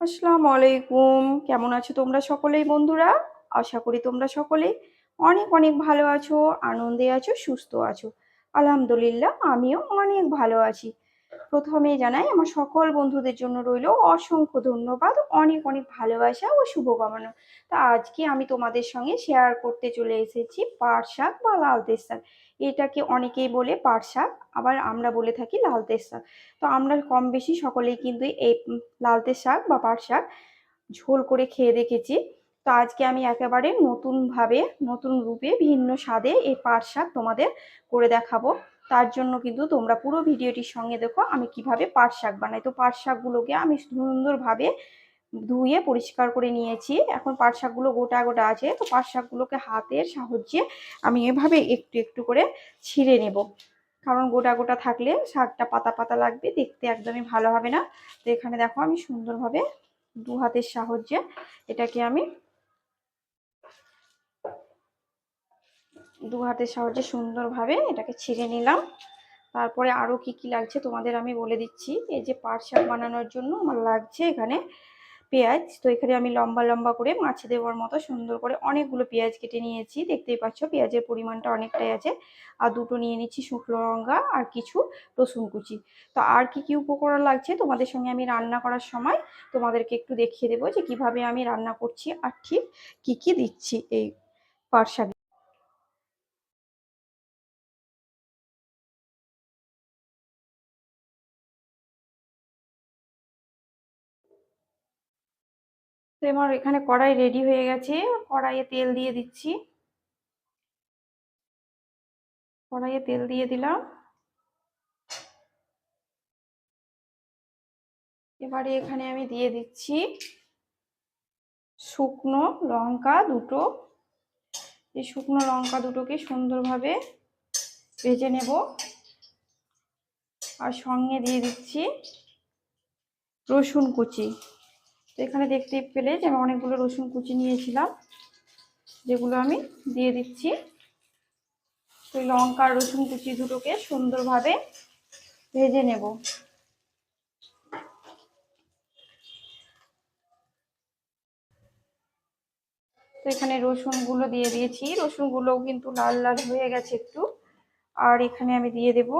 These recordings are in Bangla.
আসসালামু আলাইকুম কেমন আছো তোমরা সকলেই বন্ধুরা? আশা করি তোমরা সকলেই অনেক অনেক ভালো আছো, আনন্দে আছো, সুস্থ আছো। আলহামদুলিল্লাহ, আমিও অনেক ভালো আছি। প্রথমে জানাই, আমার সকল বন্ধুদের জন্য রইল অসংখ্য ধন্যবাদ, অনেক অনেক ভালোবাসা ও শুভকামনা। তা আজকে আমি তোমাদের সঙ্গে শেয়ার করতে চলে এসেছি পাট শাক বা লালতের শাক এটাকে অনেকেই বলে পাট শাক আবার আমরা বলে থাকি লালতের শাক তো আমরা কম বেশি সকলেই কিন্তু এই লালতের শাক বা পাট শাক ঝোল করে খেয়ে দেখেছি। তো আজকে আমি একেবারে নতুনভাবে, নতুন রূপে ভিন্ন স্বাদে এই পাট শাক তোমাদের করে দেখাবো। তার জন্য কিন্তু তোমরা পুরো ভিডিওটির সঙ্গে দেখো আমি কীভাবে পাট শাক বানাই। তো পাট শাকগুলোকে আমি সুন্দরভাবে ধুয়ে পরিষ্কার করে নিয়েছি। এখন পাট শাকগুলো গোটা গোটা আছে। তো পাট শাকগুলোকে হাতের সাহায্যে আমি এভাবে একটু একটু করে ছিঁড়ে নেব। কারণ গোটা গোটা থাকলে শাকটা পাতা পাতা লাগবে, দেখতে একদমই ভালো হবে না। তো এখানে দেখো আমি সুন্দরভাবে দু হাতের সাহায্যে এটাকে আমি দু হাতের সাহায্যে সুন্দরভাবে এটাকে ছিঁড়ে নিলাম। তারপরে আরও কি কি লাগছে তোমাদের আমি বলে দিচ্ছি। এই যে পাট শাক বানানোর জন্য আমার লাগছে এখানে পেঁয়াজ। তো এখানে আমি লম্বা লম্বা করে মাছে দেওয়ার মতো সুন্দর করে অনেকগুলো পেঁয়াজ কেটে নিয়েছি। দেখতেই পাচ্ছ পেঁয়াজের পরিমাণটা অনেকটাই আছে। আর দুটো নিয়ে নিচ্ছি শুকনো লঙ্কা আর কিছু রসুন কুচি। তো আর কি কি উপকরণ লাগছে তোমাদের সঙ্গে আমি রান্না করার সময় তোমাদেরকে একটু দেখিয়ে দেবো যে কীভাবে আমি রান্না করছি আর ঠিক কি কি দিচ্ছি এই পাট তো আমার এখানে কড়াই রেডি হয়ে গেছে। কড়াইয়ে তেল দিয়ে দিচ্ছি। কড়াইয়ে তেল দিয়ে দিলাম। এবারে এখানে আমি দিয়ে দিচ্ছি শুকনো লঙ্কা দুটো। এই শুকনো লঙ্কা দুটোকে সুন্দরভাবে ভেজে নেব। আর সঙ্গে দিয়ে দিচ্ছি রসুন কুচি। এখানে দেখতে পেলে যে আমি অনেকগুলো রসুন কুচি নিয়েছিলাম, যেগুলো আমি দিয়ে দিচ্ছি। তো লঙ্কা রসুন কুচি দুটোকে সুন্দরভাবে ভেজে নেব। তো এখানে রসুনগুলো দিয়ে দিয়েছি। রসুনগুলোও কিন্তু লাল লাল হয়ে গেছে একটু। আর এখানে আমি দিয়ে দেব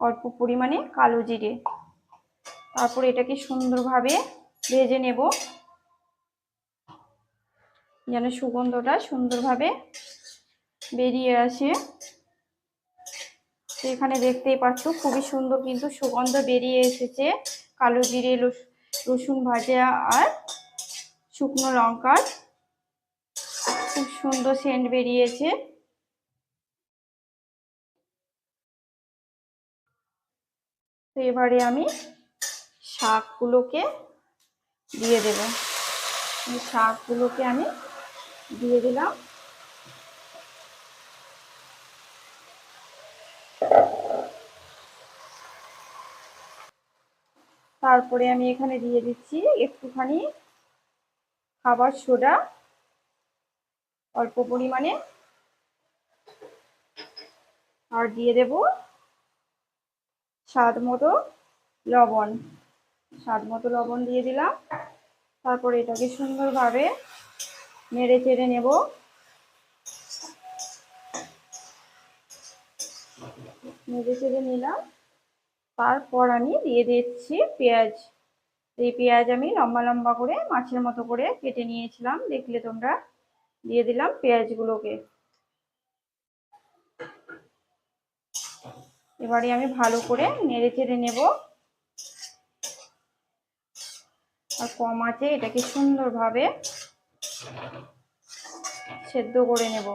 অল্প পরিমাণে কালো জিরে। তারপর এটাকে সুন্দরভাবে ভেজে নেব। যেন সুগন্ধটা সুন্দরভাবে বেরিয়ে আসে। এখানে দেখতেই পাচ্ছ, খুবই সুন্দর কিন্তু সুগন্ধ বেরিয়ে এসেছে। কালো জিরে রসুন ভাজা আর শুকনো লঙ্কার খুব সুন্দর সেন্ট বেরিয়েছে। তো এবারে আমি শাকগুলোকে দিয়ে দেব। এই শাকগুলোকে আমি দিয়ে দিলাম। তারপরে আমি এখানে দিয়ে দিচ্ছি একটুখানি খাবার সোডা। অল্প পরিমাণে। আর দিয়ে দেব স্বাদ মতো লবণ। স্বাদ মতো লবণ দিয়ে দিলাম। তারপরে এটাকে সুন্দরভাবে নেড়ে চেড়ে নেব। নেড়ে চেড়ে নিলাম। তারপর আমি দিয়ে দিচ্ছি পেঁয়াজ। এই পেঁয়াজ আমি লম্বা লম্বা করে মাছের মতো করে কেটে নিয়েছিলাম। দেখলে তোমরা দিয়ে দিলাম পেঁয়াজগুলোকে। এবারে আমি ভালো করে নেড়ে চেড়ে নেব। আর কম আছে, এটাকে সুন্দরভাবে সেদ্ধ করে নেব।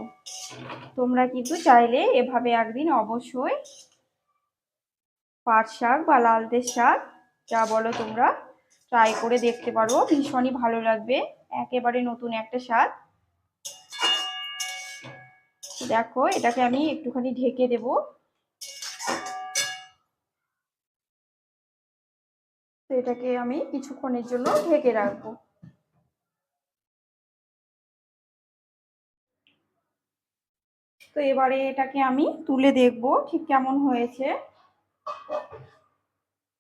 তোমরা কিন্তু চাইলে এভাবে একদিন অবশ্যই পাট শাক বা লালদের শাক, যা বলো তোমরা ট্রাই করে দেখতে পারো। ভীষণই ভালো লাগবে, একেবারে নতুন একটা স্বাদ। দেখো, এটাকে আমি একটুখানি ঢেকে দেব। এটাকে আমি কিছুক্ষণের জন্য ঢেকে রাখব। তো এবারে এটাকে আমি তুলে দেখব ঠিক কেমন হয়েছে।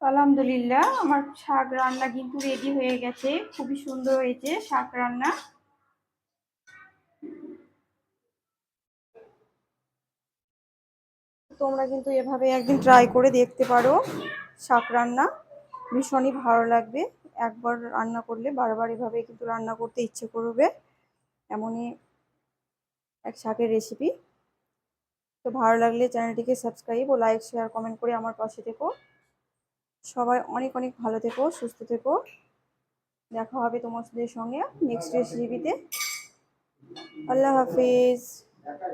আলহামদুলিল্লাহ, আমার শাক রান্না কিন্তু রেডি হয়ে গেছে। খুবই সুন্দর হয়েছে শাক রান্না। তোমরা কিন্তু এভাবে একদিন ট্রাই করে দেখতে পারো শাক রান্না। ভীষণই ভালো লাগবে। একবার রান্না করলে বারবার এভাবে কিন্তু রান্না করতে ইচ্ছে করবে। এমনই এক শাকের রেসিপি তো ভালো লাগলে চ্যানেলটিকে সাবস্ক্রাইব ও লাইক শেয়ার কমেন্ট করে আমার পাশে থেকো। সবাই অনেক অনেক ভালো থেকো, সুস্থ থেকো। দেখা হবে তোমাদের সঙ্গে নেক্সট রেসিপিতে আল্লাহ হাফিজ। আর